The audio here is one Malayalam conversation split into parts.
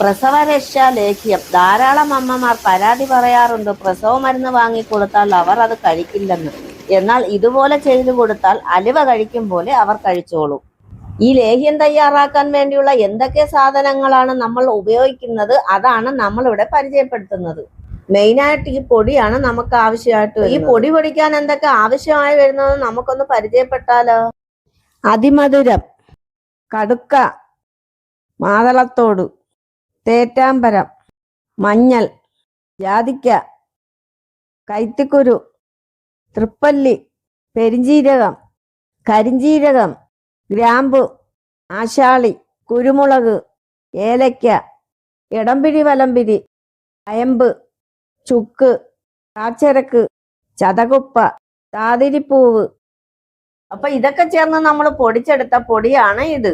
പ്രസവരക്ഷ ലേഖ്യം. ധാരാളം അമ്മമാർ പരാതി പറയാറുണ്ട്. പ്രസവ മരുന്ന് വാങ്ങിക്കൊടുത്താൽ അവർ അത് കഴിക്കില്ലെന്ന്. എന്നാൽ ഇതുപോലെ ചെയ്തു കൊടുത്താൽ അലുവ കഴിക്കും പോലെ അവർ കഴിച്ചോളും. ഈ ലേഹ്യം തയ്യാറാക്കാൻ വേണ്ടിയുള്ള എന്തൊക്കെ സാധനങ്ങളാണ് നമ്മൾ ഉപയോഗിക്കുന്നത്? അതാണ് നമ്മൾ ഇവിടെ പരിചയപ്പെടുത്തുന്നത്. മെയിനായിട്ട് ഈ പൊടിയാണ് നമുക്ക് ആവശ്യമായിട്ട് ഈ പൊടി പൊടിക്കാൻ എന്തൊക്കെ ആവശ്യമായി വരുന്നത് നമുക്കൊന്ന് പരിചയപ്പെട്ടാലോ? അതിമധുരം കടുക്ക മാതളത്തോട് തേറ്റാമ്പരം മഞ്ഞൾ ജാതിക്ക കൈത്തിക്കുരു തൃപ്പല്ലി പെരിഞ്ചീരകം കരിഞ്ചീരകം ഗ്രാമ്പു ആശാളി കുരുമുളക് ഏലയ്ക്ക ഇടംപിരി വലംപിരി അയമ്പ് ചുക്ക് കാച്ചരക്ക് ചതകുപ്പ താതിരിപ്പൂവ്. അപ്പൊ ഇതൊക്കെ ചേർന്ന് നമ്മൾ പൊടിച്ചെടുത്ത പൊടിയാണ് ഇത്.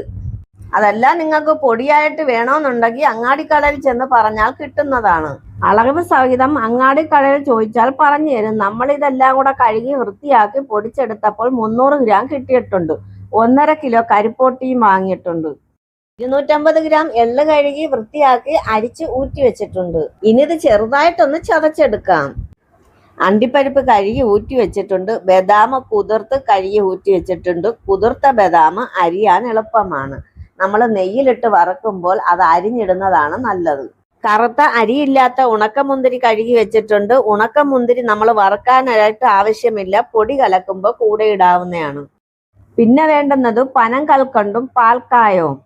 അതല്ല നിങ്ങൾക്ക് പൊടിയായിട്ട് വേണമെന്നുണ്ടെങ്കിൽ അങ്ങാടിക്കടയിൽ ചെന്ന് പറഞ്ഞാൽ കിട്ടുന്നതാണ്. അളവ് സഹിതം അങ്ങാടിക്കടയിൽ ചോദിച്ചാൽ പറഞ്ഞു തരും. നമ്മൾ ഇതെല്ലാം കൂടെ കഴുകി വൃത്തിയാക്കി പൊടിച്ചെടുത്തപ്പോൾ മുന്നൂറ് ഗ്രാം കിട്ടിയിട്ടുണ്ട്. ഒന്നര കിലോ കരിപ്പോട്ടിയും വാങ്ങിയിട്ടുണ്ട്. ഇരുന്നൂറ്റമ്പത് ഗ്രാം എള്ള് കഴുകി വൃത്തിയാക്കി അരിച്ച് ഊറ്റി വെച്ചിട്ടുണ്ട്. ഇനി ഇത് ചെറുതായിട്ടൊന്ന് ചതച്ചെടുക്കാം. അണ്ടിപ്പരിപ്പ് കഴുകി ഊറ്റി വെച്ചിട്ടുണ്ട്. ബദാം കുതിർത്ത് കഴുകി ഊറ്റി വെച്ചിട്ടുണ്ട്. കുതിർത്ത ബദാം അരിയാൻ എളുപ്പമാണ്. നമ്മൾ നെയ്യിലിട്ട് വറക്കുമ്പോൾ അത് അരിഞ്ഞിടുന്നതാണ് നല്ലത്. കറുത്ത അരിയില്ലാത്ത ഉണക്കമുന്തിരി കഴുകി വെച്ചിട്ടുണ്ട്. ഉണക്കമുന്തിരി നമ്മൾ വറക്കാനായിട്ട് ആവശ്യമില്ല. പൊടി കലക്കുമ്പോൾ കൂടെ ഇടാവുന്നതാണ്. പിന്നെ വേണ്ടുന്നത് പനം കൽക്കണ്ടും പാൽക്കായവും.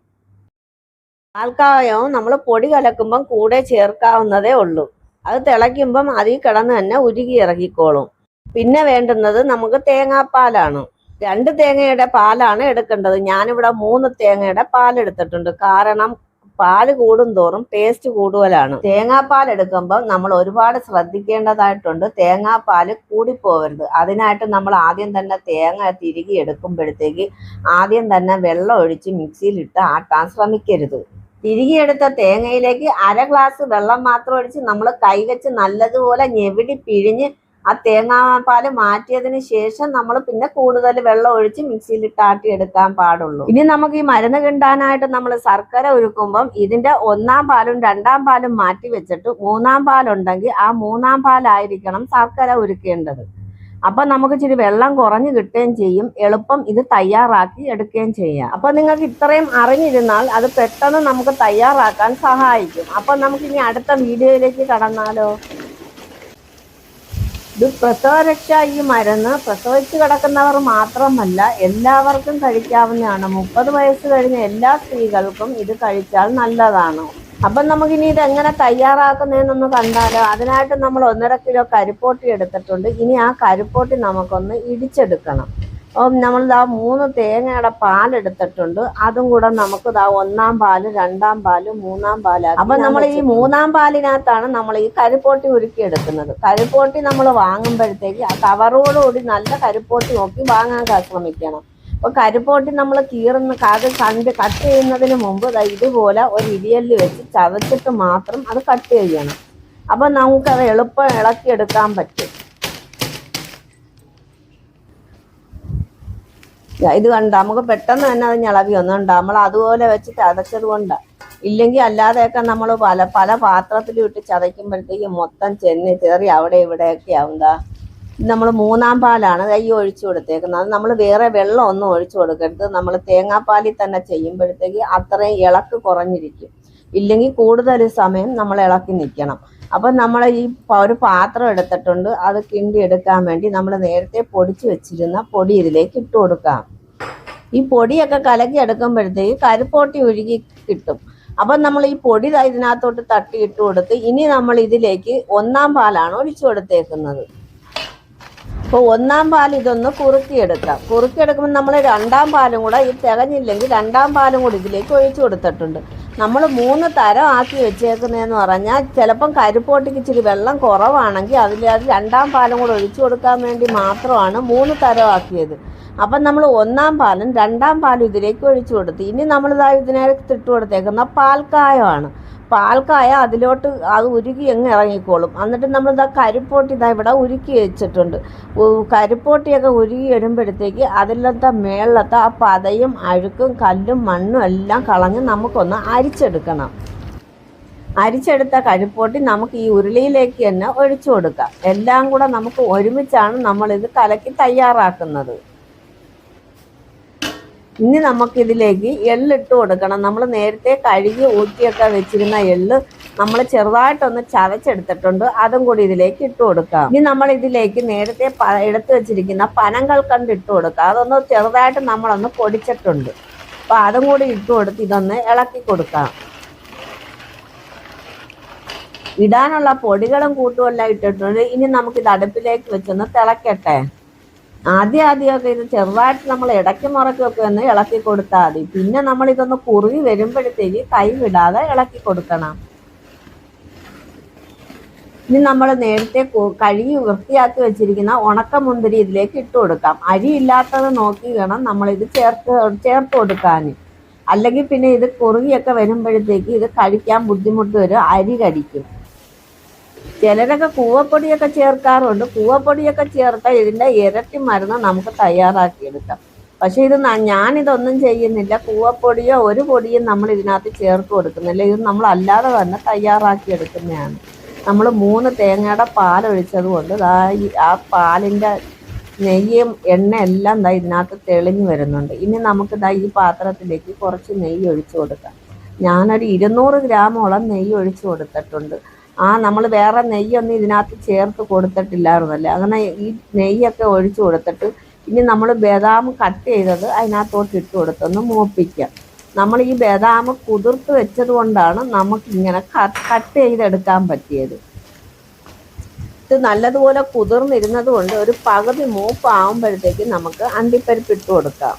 പാൽക്കായവും നമ്മൾ പൊടി കലക്കുമ്പം കൂടെ ചേർക്കാവുന്നതേ ഉള്ളൂ. അത് തിളയ്ക്കുമ്പം അതിൽ കിടന്ന് തന്നെ ഉരുകി ഇറങ്ങിക്കോളും. പിന്നെ വേണ്ടുന്നത് നമുക്ക് തേങ്ങാപ്പാലാണ്. രണ്ട് തേങ്ങയുടെ പാലാണ് എടുക്കേണ്ടത്. ഞാനിവിടെ മൂന്ന് തേങ്ങയുടെ പാൽ എടുത്തിട്ടുണ്ട്. കാരണം പാൽ കൂടും തോറും ടേസ്റ്റ് കൂടുതലാണ്. തേങ്ങാപ്പാൽ എടുക്കുമ്പോൾ നമ്മൾ ഒരുപാട് ശ്രദ്ധിക്കേണ്ടതായിട്ടുണ്ട്. തേങ്ങാപ്പാൽ കൂടിപ്പോവരുത്. അതിനായിട്ട് നമ്മൾ ആദ്യം തന്നെ തേങ്ങ തിരികെ എടുക്കുമ്പോഴത്തേക്ക് ആദ്യം തന്നെ വെള്ളം ഒഴിച്ച് മിക്സിയിലിട്ട് ആട്ടാൻ ശ്രമിക്കരുത് തിരികെ എടുത്ത തേങ്ങയിലേക്ക് അര ഗ്ലാസ് വെള്ളം മാത്രം ഒഴിച്ച് നമ്മൾ കൈവച്ച് നല്ലതുപോലെ ഞെവിടി പിഴിഞ്ഞ് ആ തേങ്ങാപ്പാൽ മാറ്റിയതിന് ശേഷം നമ്മൾ പിന്നെ കൂടുതൽ വെള്ളം ഒഴിച്ച് മിക്സിയിൽ ഇട്ടാട്ടി എടുക്കാൻ പാടുള്ളൂ. ഇനി നമുക്ക് ഈ മരുന്ന് കിണ്ടാനായിട്ട് നമ്മൾ ശർക്കര ഒരുക്കുമ്പം ഇതിന്റെ ഒന്നാം പാലും രണ്ടാം പാലും മാറ്റി വെച്ചിട്ട് മൂന്നാം പാലുണ്ടെങ്കിൽ ആ മൂന്നാം പാലായിരിക്കണം ശർക്കര ഉരുക്കേണ്ടത്. അപ്പൊ നമുക്ക് ഇച്ചിരി വെള്ളം കുറഞ്ഞു കിട്ടുകയും ചെയ്യും. എളുപ്പം ഇത് തയ്യാറാക്കി എടുക്കുകയും ചെയ്യാം. അപ്പൊ നിങ്ങൾക്ക് ഇത്രയും അറിഞ്ഞിരുന്നാൽ അത് പെട്ടെന്ന് നമുക്ക് തയ്യാറാക്കാൻ സഹായിക്കും. അപ്പൊ നമുക്ക് ഇനി അടുത്ത വീഡിയോയിലേക്ക് കടന്നാലോ? ഇത് പ്രസവരക്ഷ ഈ മരുന്ന് പ്രസവിച്ച് കിടക്കുന്നവർ മാത്രമല്ല എല്ലാവർക്കും കഴിക്കാവുന്നതാണ്. മുപ്പത് വയസ്സ് കഴിഞ്ഞ എല്ലാ സ്ത്രീകൾക്കും ഇത് കഴിച്ചാൽ നല്ലതാണ്. അപ്പം നമുക്കിനി ഇത് എങ്ങനെ തയ്യാറാക്കുന്നതെന്നൊന്ന് കണ്ടാലോ? അതിനായിട്ട് നമ്മൾ ഒന്നര കിലോ കരിപ്പോട്ടി എടുത്തിട്ടുണ്ട്. ഇനി ആ കരിപ്പോട്ടി നമുക്കൊന്ന് ഇടിച്ചെടുക്കണം. നമ്മൾ ഇതാ മൂന്ന് തേങ്ങയുടെ പാലെടുത്തിട്ടുണ്ട് അതും കൂടെ നമുക്ക് ഇതാ ഒന്നാം പാൽ രണ്ടാം പാൽ മൂന്നാം പാൽ അപ്പൊ നമ്മൾ ഈ മൂന്നാം പാലിനകത്താണ് നമ്മൾ ഈ കരിപ്പോട്ടി ഉരുക്കി എടുക്കുന്നത് കരിപ്പോട്ടി നമ്മൾ വാങ്ങുമ്പോഴത്തേക്ക് ആ കവറോടുകൂടി നല്ല കരിപ്പോട്ടി നോക്കി വാങ്ങാൻ ശ്രമിക്കണം. അപ്പൊ കരിപ്പോട്ടി നമ്മൾ കീറുന്ന അത് കണ്ട് കട്ട് ചെയ്യുന്നതിന് മുമ്പ് ഇതുപോലെ ഒരു ഇടിയല്ല് വെച്ച് ചതച്ചിട്ട് മാത്രം അത് കട്ട് ചെയ്യണം. അപ്പൊ നമുക്കത് എളുപ്പം ഇളക്കിയെടുക്കാൻ പറ്റും. ഇത് കണ്ട? നമുക്ക് പെട്ടെന്ന് തന്നെ അത് ഞളവി ഒന്നുണ്ട് നമ്മൾ അതുപോലെ വെച്ചിട്ട് ചതച്ചത് കൊണ്ടാണ് ഇല്ലെങ്കിൽ അല്ലാതെയൊക്കെ നമ്മൾ പല പല പാത്രത്തിലും ഇട്ട് ചതയ്ക്കുമ്പോഴത്തേക്കും മൊത്തം ചെന്ന് ചേറി അവിടെ ഇവിടെയൊക്കെ ആവുന്നതാ നമ്മൾ മൂന്നാം പാലാണ് കൈ ഒഴിച്ചു കൊടുത്തേക്കുന്നത്. അത് നമ്മൾ വേറെ വെള്ളം ഒന്നും ഒഴിച്ചു കൊടുക്കരുത്. നമ്മൾ തേങ്ങാപ്പാലിൽ തന്നെ ചെയ്യുമ്പോഴത്തേക്ക് അത്രയും ഇളക്ക് കുറഞ്ഞിരിക്കും. ഇല്ലെങ്കിൽ കൂടുതൽ സമയം നമ്മൾ ഇളക്കി നിൽക്കണം. അപ്പം നമ്മൾ ഈ ഒരു പാത്രം എടുത്തിട്ടുണ്ട് അത് കിണ്ടി എടുക്കാൻ വേണ്ടി നമ്മൾ നേരത്തെ പൊടിച്ചു വെച്ചിരുന്ന പൊടി ഇതിലേക്ക് ഇട്ട് കൊടുക്കാം. ഈ പൊടിയൊക്കെ കലക്കി എടുക്കുമ്പോഴത്തേക്ക് കരിപ്പോട്ടി ഒഴുകി കിട്ടും. അപ്പം നമ്മൾ ഈ പൊടി ഇതിനകത്തോട്ട് തട്ടി ഇട്ട് കൊടുത്ത് ഇനി നമ്മൾ ഇതിലേക്ക് ഒന്നാം പാലാണ് ഒഴിച്ചു കൊടുത്തേക്കുന്നത്. അപ്പോൾ ഒന്നാം പാൽ ഇതൊന്ന് കുറുക്കിയെടുക്കാം കുറുക്കിയെടുക്കുമ്പോൾ നമ്മൾ രണ്ടാം പാലും കൂടെ ഈ തികഞ്ഞില്ലെങ്കിൽ രണ്ടാം പാലും കൂടി ഇതിലേക്ക് ഒഴിച്ചു കൊടുത്തിട്ടുണ്ട്. നമ്മൾ മൂന്ന് തരം ആക്കി വെച്ചേക്കുന്നതെന്ന് പറഞ്ഞാൽ ചിലപ്പം കരിപ്പോട്ടിക്ക് ഇച്ചിരി വെള്ളം കുറവാണെങ്കിൽ അതിൽ അത് രണ്ടാം പാലും കൂടെ ഒഴിച്ചു കൊടുക്കാൻ വേണ്ടി മാത്രമാണ് മൂന്ന് തരം ആക്കിയത്. അപ്പം നമ്മൾ ഒന്നാം പാലും രണ്ടാം പാലും ഇതിലേക്ക് ഒഴിച്ചു കൊടുത്തു. ഇനി നമ്മളിതാ ഇതിനകത്ത് ഇട്ട് കൊടുത്തേക്കുന്ന പാൽക്കായമാണ്. പാൽക്കായ അതിലോട്ട് അത് ഉരുകി അങ്ങ് ഇറങ്ങിക്കോളും. എന്നിട്ട് നമ്മൾ ഇതാ കരിപ്പോട്ടി ഇതാ ഇവിടെ ഉരുക്കി വെച്ചിട്ടുണ്ട്. കരിപ്പോട്ടിയൊക്കെ ഉരുകി വരുമ്പോഴത്തേക്ക് അതിലത്തെ മേളത്തെ ആ പതയും അഴുക്കും കല്ലും മണ്ണും എല്ലാം കളഞ്ഞ് നമുക്കൊന്ന് അരിച്ചെടുക്കണം. അരിച്ചെടുത്ത കരിപ്പോട്ടി നമുക്ക് ഈ ഉരുളിയിലേക്ക് തന്നെ ഒഴിച്ചു കൊടുക്കാം. എല്ലാം കൂടെ നമുക്ക് ഒരുമിച്ചാണ് നമ്മൾ ഇത് കലക്കി തയ്യാറാക്കുന്നത്. ഇനി നമുക്കിതിലേക്ക് എള്ളിട്ട് കൊടുക്കണം. നമ്മൾ നേരത്തെ കഴുകി ഊറ്റിയൊക്കെ വെച്ചിരുന്ന എള്ള് നമ്മൾ ചെറുതായിട്ടൊന്ന് ചതച്ചെടുത്തിട്ടുണ്ട്. അതും കൂടി ഇതിലേക്ക് ഇട്ട് കൊടുക്കാം. ഇനി നമ്മൾ ഇതിലേക്ക് നേരത്തെ എടുത്തു വെച്ചിരിക്കുന്ന പനങ്ങൾ കണ്ട് ഇട്ട് കൊടുക്കാം. അതൊന്ന് ചെറുതായിട്ട് നമ്മളൊന്ന് പൊടിച്ചിട്ടുണ്ട്. അപ്പൊ അതും കൂടി ഇട്ട് കൊടുത്ത് ഇതൊന്ന് ഇളക്കി കൊടുക്കാം. ഇടാനുള്ള പൊടികളും കൂട്ടുമെല്ലാം ഇട്ടിട്ടുണ്ട്. ഇനി നമുക്കിത് അടുപ്പിലേക്ക് വെച്ചൊന്ന് തിളക്കട്ടെ. ആദ്യം ആദ്യമൊക്കെ ഇത് ചെറുതായിട്ട് നമ്മൾ ഇടയ്ക്ക് ഒക്കെ ഒന്ന് ഇളക്കി കൊടുത്താൽ മതി. പിന്നെ നമ്മൾ ഇതൊന്ന് കുറുകി വരുമ്പോഴത്തേക്ക് കൈ വിടാതെ ഇളക്കി കൊടുക്കണം. ഇനി നമ്മൾ നേരത്തെ കഴുകി വൃത്തിയാക്കി വെച്ചിരിക്കുന്ന ഉണക്കമുന്തിരി ഇതിലേക്ക് ഇട്ട് കൊടുക്കാം. അരി ഇല്ലാത്തത് നോക്കി വേണം നമ്മൾ ഇത് ചേർത്ത് ചേർത്ത് കൊടുക്കാൻ. അല്ലെങ്കിൽ പിന്നെ ഇത് കുറുകിയൊക്കെ വരുമ്പോഴത്തേക്ക് ഇത് കഴിക്കാൻ ബുദ്ധിമുട്ട് വരും അരി കടിക്കും. ചിലരൊക്കെ കൂവപ്പൊടിയൊക്കെ ചേർക്കാറുണ്ട്. കൂവപ്പൊടിയൊക്കെ ചേർത്താൽ ഇതിന്റെ ഇരട്ടി മരുന്ന് നമുക്ക് തയ്യാറാക്കിയെടുക്കാം. പക്ഷേ ഇത് ഞാനിതൊന്നും ചെയ്യുന്നില്ല. കൂവപ്പൊടിയോ ഒരു പൊടിയും നമ്മൾ ഇതിനകത്ത് ചേർത്ത് കൊടുക്കുന്നില്ല. ഇത് നമ്മൾ അല്ലാതെ തന്നെ തയ്യാറാക്കി എടുക്കുന്നതാണ്. നമ്മൾ മൂന്ന് തേങ്ങയുടെ പാലൊഴിച്ചത് കൊണ്ട് ആ പാലിന്റെ നെയ്യും എണ്ണ എല്ലാം ദാ ഇതിനകത്ത് തെളിഞ്ഞു വരുന്നുണ്ട്. ഇനി നമുക്ക് ദാ ഈ പാത്രത്തിലേക്ക് കുറച്ച് നെയ്യ് ഒഴിച്ചു കൊടുക്കാം. ഞാനൊരു ഇരുന്നൂറ് ഗ്രാമോളം നെയ്യ് ഒഴിച്ചു കൊടുത്തിട്ടുണ്ട്. ആ നമ്മൾ വേറെ നെയ്യൊന്നും ഇതിനകത്ത് ചേർത്ത് കൊടുത്തിട്ടില്ലായിരുന്നല്ലേ? അങ്ങനെ ഈ നെയ്യൊക്കെ ഒഴിച്ചു കൊടുത്തിട്ട് ഇനി നമ്മൾ ബദാം കട്ട് ചെയ്തത് അതിനകത്തോട്ട് ഇട്ട് കൊടുത്തൊന്ന് മൂപ്പിക്കാം. നമ്മൾ ഈ ബദാം കുതിർത്ത് വെച്ചത് കൊണ്ടാണ് നമുക്കിങ്ങനെ കട്ട് ചെയ്തെടുക്കാൻ പറ്റിയത്. ഇത് നല്ലതുപോലെ കുതിർന്നിരുന്നത് കൊണ്ട് ഒരു പകുതി മൂപ്പാവുമ്പോഴത്തേക്ക് നമുക്ക് അണ്ടിപ്പരിപ്പ് ഇട്ട് കൊടുക്കാം.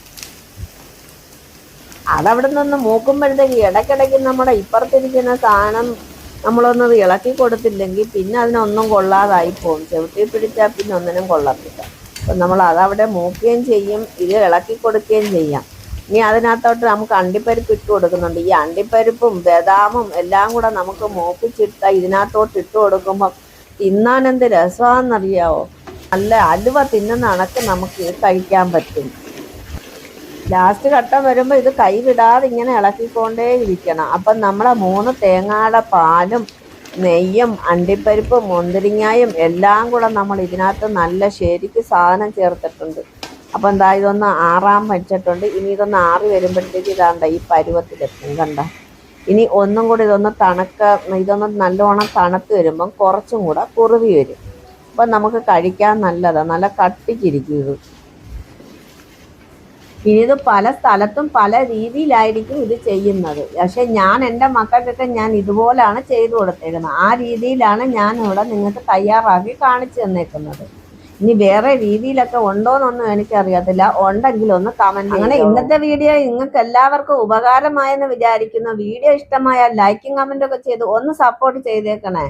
അതവിടെ നിന്ന് മൂക്കുമ്പോഴത്തേക്ക് ഇടയ്ക്കിടയ്ക്ക് നമ്മുടെ ഇപ്പുറത്തിരിക്കുന്ന സാധനം നമ്മളൊന്നത് ഇളക്കി കൊടുത്തില്ലെങ്കിൽ പിന്നെ അതിനൊന്നും കൊള്ളാതായി പോകും. ചവിട്ടി പിടിച്ചാൽ പിന്നെ ഒന്നിനും കൊള്ളത്തില്ല. അപ്പം നമ്മൾ അതവിടെ മൂക്കുകയും ചെയ്യും ഇത് ഇളക്കി കൊടുക്കുകയും ചെയ്യാം. ഇനി അതിനകത്തോട്ട് നമുക്ക് അണ്ടിപ്പരിപ്പ് ഇട്ട് കൊടുക്കുന്നുണ്ട്. ഈ അണ്ടിപ്പരിപ്പും ബദാമും എല്ലാം കൂടെ നമുക്ക് മൂപ്പിച്ചിട്ട് ഇതിനകത്തോട്ട് ഇട്ട് കൊടുക്കുമ്പം തിന്നാൻ എന്ത് രസമാണെന്നറിയാവോ? നല്ല അലുവ തിന്നുന്ന കണക്ക് നമുക്ക് കഴിക്കാൻ പറ്റും. ലാസ്റ്റ് ഘട്ടം വരുമ്പോൾ ഇത് കൈവിടാതെ ഇങ്ങനെ ഇളക്കിക്കൊണ്ടേ ഇരിക്കണം അപ്പം നമ്മളെ മൂന്ന് തേങ്ങയുടെ പാലും നെയ്യും അണ്ടിപ്പരിപ്പും മുന്തിരിങ്ങായും എല്ലാം കൂടെ നമ്മൾ ഇതിനകത്ത് നല്ല ശരിക്ക് സാധനം ചേർത്തിട്ടുണ്ട്. അപ്പം എന്താ ഇതൊന്ന് ആറാം വെച്ചിട്ടുണ്ട്. ഇനി ഇതൊന്ന് ആറി വരുമ്പോഴത്തേക്ക് ഇതാണ്ട ഈ പരുവത്തിലെത്തും കണ്ട? ഇനി ഒന്നും കൂടി ഇതൊന്ന് തണുക്ക ഇതൊന്ന് നല്ലോണം തണുത്ത് വരുമ്പം കുറച്ചും കൂടെ കുറുവി വരും. അപ്പം നമുക്ക് കഴിക്കാൻ നല്ലതാണ് നല്ല കട്ടിക്കിരിക്കും ഇത്. ഇത് പല സ്ഥലത്തും പല രീതിയിലായിരിക്കും ഇത് ചെയ്യുന്നത്. പക്ഷെ ഞാൻ എന്റെ മക്കൾക്കൊക്കെ ഞാൻ ഇതുപോലാണ് ചെയ്തു കൊടുത്തേക്കുന്നത്. ആ രീതിയിലാണ് ഞാൻ ഇവിടെ നിങ്ങൾക്ക് തയ്യാറാക്കി കാണിച്ചു തന്നേക്കുന്നത്. ഇനി വേറെ രീതിയിലൊക്കെ ഉണ്ടോന്നൊന്നും എനിക്കറിയത്തില്ല. ഉണ്ടെങ്കിൽ ഒന്ന് കമന്റ് അങ്ങനെ ഇന്നത്തെ വീഡിയോ നിങ്ങൾക്ക് എല്ലാവർക്കും ഉപകാരമായെന്ന് വിചാരിക്കുന്നു. വീഡിയോ ഇഷ്ടമായ ലൈക്കും കമന്റും ഒക്കെ ചെയ്ത് ഒന്ന് സപ്പോർട്ട് ചെയ്തേക്കണേ.